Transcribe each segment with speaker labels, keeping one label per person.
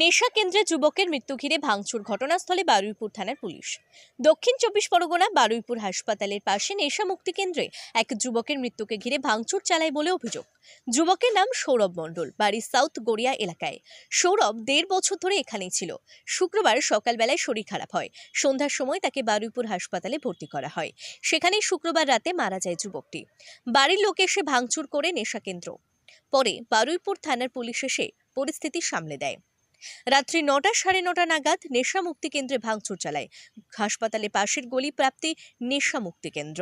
Speaker 1: নেশা কেন্দ্রে যুবকের মৃত্যু ঘিরে ভাঙচুর ঘটনাস্থলে বারুইপুর থানার পুলিশ। দক্ষিণ চব্বিশ পরগনা বারুইপুর হাসপাতালের পাশে নেশা মুক্তি কেন্দ্রে এক যুবকের মৃত্যুকে ঘিরে ভাঙচুর চালায় বলে অভিযোগ। যুবকের নাম সৌরভ মণ্ডল, বাড়ি সাউথ গড়িয়া এলাকায়। সৌরভ দেড় বছর ধরে এখানেই ছিল। শুক্রবার সকালবেলায় শরীর খারাপ হয়। সন্ধ্যার সময় তাকে বারুইপুর হাসপাতালে ভর্তি করা হয়। সেখানেই শুক্রবার রাতে মারা যায় যুবকটি। বাড়ির লোক এসে ভাঙচুর করে নেশা কেন্দ্র। পরে বারুইপুর থানার পুলিশ এসে পরিস্থিতি সামলে দেয়। রাত্রি নটা সাড়ে নটা নাগাদ নেশা মুক্তি কেন্দ্রে ভাঙচুর চালায়। হাসপাতালে পাশের গলি প্রাপ্তি নেশা মুক্তি কেন্দ্র।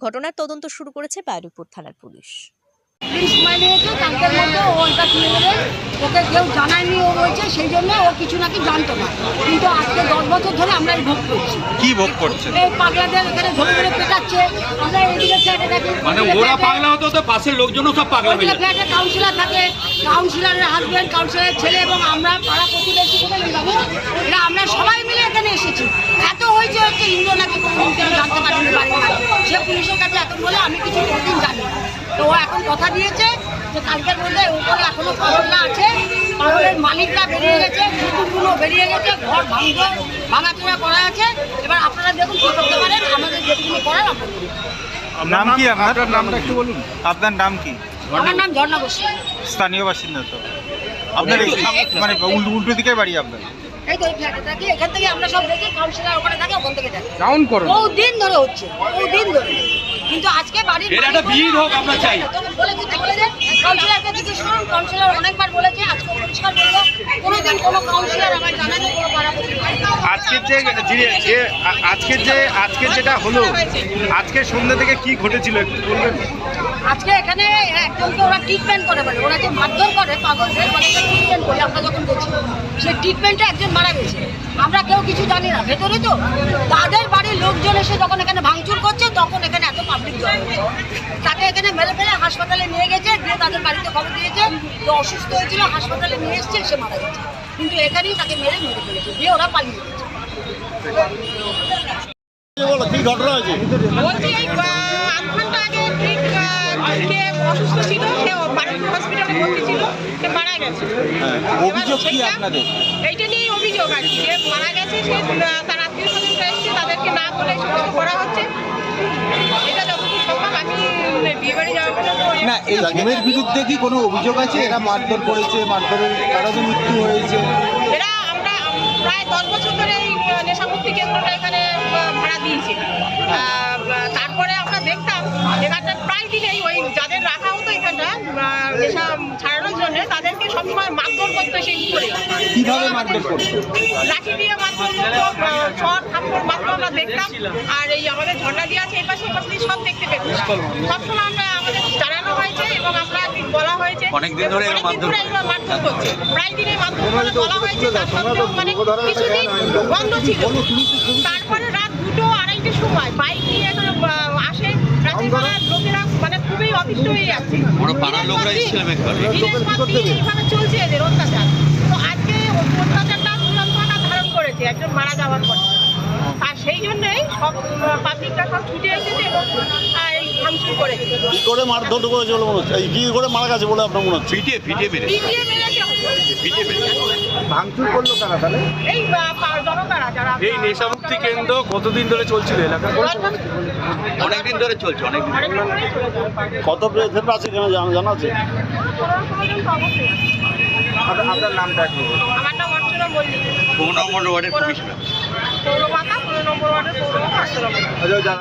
Speaker 1: ঘটনার তদন্ত শুরু করেছে বারুইপুর থানার পুলিশ।
Speaker 2: দিন সময় নিয়েছে কালকের মধ্যে ও ওইটা তুলে দেবে। ওকে কেউ জানায়নি ও রয়েছে সেই জন্য ও কিছু নাকি জানতো না। কিন্তু আজকে দশ বছর ধরে আমরা এই ভোগ করছি।
Speaker 3: কি ভোগ করছেন?
Speaker 2: এই পাগলাদের এখানে ধরে ধরে পেটাচ্ছে। আমরা ফ্ল্যাটে থাকি
Speaker 3: মানে ওরা পাগলা হতো তো পাশের লোকজনও সব পাগলা হয়ে
Speaker 2: ফ্ল্যাটে কাউন্সিলর থাকে। কাউন্সিলরের হাজবেন্ড কাউন্সিলরের ছেলে এবং আমরা পাড়া প্রতিবেশী বলে বাবু এরা আমরা সবাই মিলে এখানে এসেছি। এত হয়েছে হচ্ছে ইন্দ্র নাকি কিছু জানতে পারেনি সে পুলিশের কাছে এখন বলে আমি কিছু কোনোদিন জানি না তো ও এখন কথা দিয়েছে যে কালকের মধ্যে উপরে এখনও পাগলটা আছে পাগলের মালিকটা বেরিয়ে গেছে, কুকুরগুলো বেরিয়ে গেছে, ঘর ভাঙব ভাঙাচোরা করা আছে এবার আপনারা দেখুন কি করতে পারেন আমাদের যেটুকুনি করার করব।
Speaker 4: নাম কি আপনার?
Speaker 3: নামটা একটু বলুন।
Speaker 4: আপনার নাম কি?
Speaker 2: আমার নাম ঝর্ণা বসু।
Speaker 4: স্থানীয় বাসিন্দা তো। আপনার মানে উল্টো উল্টো দিকে বাড়ি আপনার?
Speaker 2: এই তো ফ্ল্যাটে থাকি এখান থেকে আমরা সব দেখি কাউন্সিলর ওখানে থাকে ওখান থেকে থাকি
Speaker 3: ডাউন করুন
Speaker 2: বহু দিন ধরে হচ্ছে বহু দিন ধরে। কিন্তু আজকে বাড়ির
Speaker 3: এর একটা ভিড় হোক আমরা চাই।
Speaker 2: বলে বলেছি বলে দেন কাউন্সিলরকে জিজ্ঞেস করুন কাউন্সিলর অনেকবার বলেছে আজকে পরিষ্কার বলল কোনোদিন কোনো কাউন্সিলর আমার জানানি কোনো পাড়া
Speaker 4: আজকের যে যে- যে আ- আজকের যে আজকের যেটা হলো আজকে সন্ধ্যা থেকে কি ঘটেছিল একটু বলবেন?
Speaker 2: আজকে এখানে একজনকে ওরা ট্রিটমেন্ট করে বলে ওরা যে মারধর করে পাগলদের বলে ট্রিটমেন্ট করে আমরা যখন সেই ট্রিটমেন্টে একজন মারা গেছে। আমরা কেউ কিছু জানি না ভেতরে তো তাদের বাড়ির লোকজন এসে যখন এখানে ভাঙচুর করছে তখন এখানে এত পাবলিক জড়ো তাকে এখানে মেলে ফেলে হাসপাতালে নিয়ে গেছে দিয়ে তাদের বাড়িতে খবর দিয়েছে যে অসুস্থ হয়েছিল হাসপাতালে নিয়ে এসছে সে মারা গেছে। কিন্তু এখানেই তাকে মেরে মেরে ফেলেছে দিয়ে ওরা পালিয়ে গেছে।
Speaker 5: বলছি এই আধ ঘণ্টা আগে ঠিক কে অসুস্থ ছিল সে বারুইপুর হসপিটালে ভর্তি ছিল সে মারা গেছে। অভিযোগ কি আপনাদের? এইটা নিয়েই অভিযোগ আর কি যে মারা গেছে সে তার আত্মীয় স্বজনরা
Speaker 6: এই ঘুমের বিরুদ্ধে কি কোনো অভিযোগ আছে? এরা মারধর করেছে মারধরের কারণে মৃত্যু হয়েছে?
Speaker 5: এরা আমরা প্রায় দশ বছর ধরে এই নেশামুক্তি কেন্দ্রটা এখানে ভাড়া দিয়েছি। তারপরে আমরা দেখতাম এখানটা প্রায় দিনেই ওই যাদের রাখা হতো এখানটা নেশা ছাড়ানোর জন্য তাদেরকে সবসময় মারধর করতো সেই করে
Speaker 6: কীভাবে মারধর করছে
Speaker 5: লাঠি দিয়ে মারধর করতো থাপ্পড় মারতো আমরা দেখতাম। আর এই আমাদের ঝর্ণা দিয়ে আছে এই পাশে সব দেখতে পেতাম। সবসময় আমরা আমাদের হয়েছে এবং আমরা বলা হয়েছে।
Speaker 3: অনেকদিন ধরে মারধর
Speaker 5: করছে। প্রায় দিনে মারধর করে বলা হয়েছে তার সত্ত্বেও মানে কিছুদিন বন্ধ ছিল। তারপরে রাত দুটো আড়াইটের সময় বাইক নিয়ে আসে। রাতের বেলা লোকেরা মানে খুবই অতিষ্ঠ হয়ে যাচ্ছে। এইভাবে চলছে এদের অত্যাচার। তো আজকে অত্যাচারটা চূড়ান্ত ধারণ করেছে একজন মারা যাওয়ার পর। আর সেই জন্যই সব পাবলিকরা সব ছুটে এসেছে এবং আহ, এই
Speaker 7: কি করে মারধর করেছে বলে মনে হচ্ছে? এই কি করে মারা গেছে বলে আপনার মনে হচ্ছে?
Speaker 3: পিটিয়ে পিটিয়ে মেরে
Speaker 5: পিটিয়ে মেরেছে
Speaker 3: পিটিয়ে মেরে
Speaker 6: ভাঙচুর করল কারা তাহলে?
Speaker 5: এই জনতারা যারা
Speaker 4: এই নেশামুক্তি কেন্দ্র কতদিন ধরে চলছিল এলাকা
Speaker 3: অনেকদিন ধরে চলছে
Speaker 5: যায়।
Speaker 7: কত প্রেসেন্ট আছে এখানে জানা জানা আছে।
Speaker 4: আপনার নামটা
Speaker 5: আমার নাম অর্চনা মল্লিক।
Speaker 3: পনেরো নম্বর ওয়ার্ডের পুলিশ
Speaker 5: পৌরমাতা পনেরো নম্বর ওয়ার্ডের পৌরমাতা